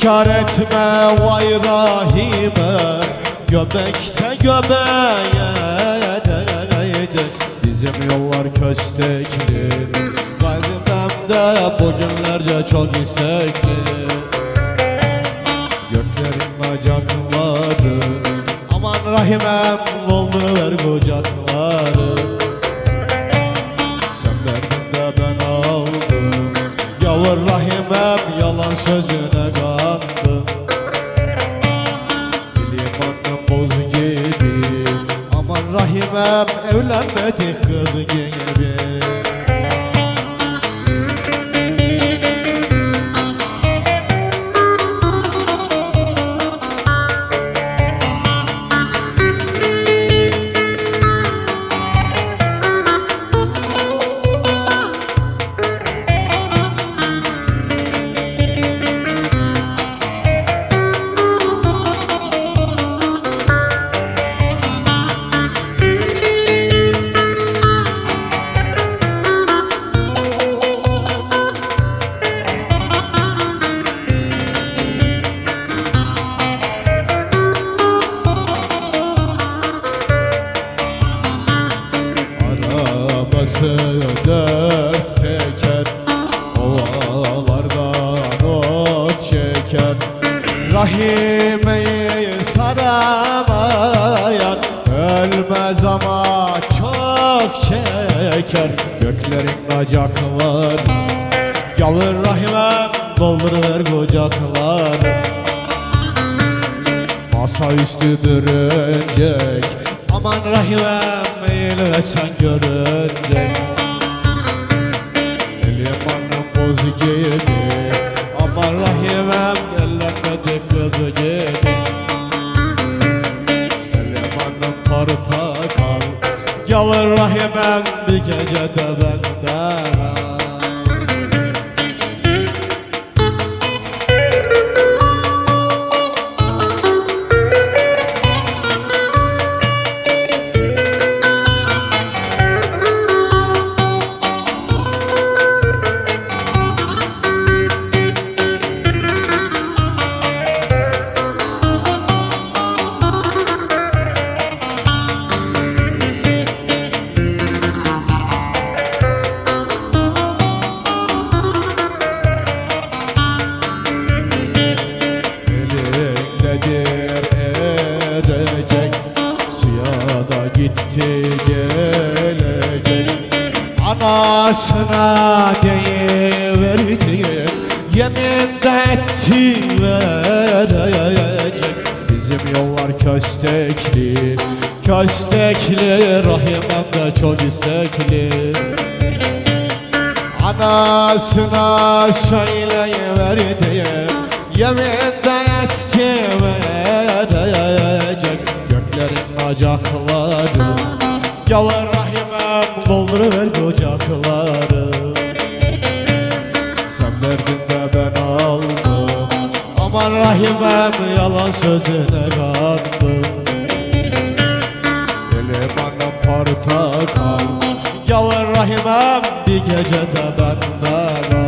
İnkar etme vay rahime Göbekte göbeğe Bizim yollar köstekli Kalbim de bugünlerce çok istekli. Göklerin bacakları Aman rahimem dolduruver kucakları Rahimem evlenmedik kız gibi Rahimeyi saramayan Ölmez ama çok çeker Göklerin bacakları Yalır rahimem dolduruver kucakları. Masa üstü bürünecek Aman rahimem eğil sen görünecek Elim annem boz gibi Aman rahimem ellenmedi kız gibi Elim annem portakal Yalır rahimem bir gecede benden Anasına deyiverdi Yemin de etti Bizim yollar köstekli Köstekli. Rahimem de çok istekli. Anasına söyleyiverdi. Yemin de etti Göklerin bacakları Yalır rahimem dolduruver kucakları. Sen verdin de ben aldım. Aman rahimem yalan sözüne kandım Elim annem portakal Yalır rahimem bir gecede ben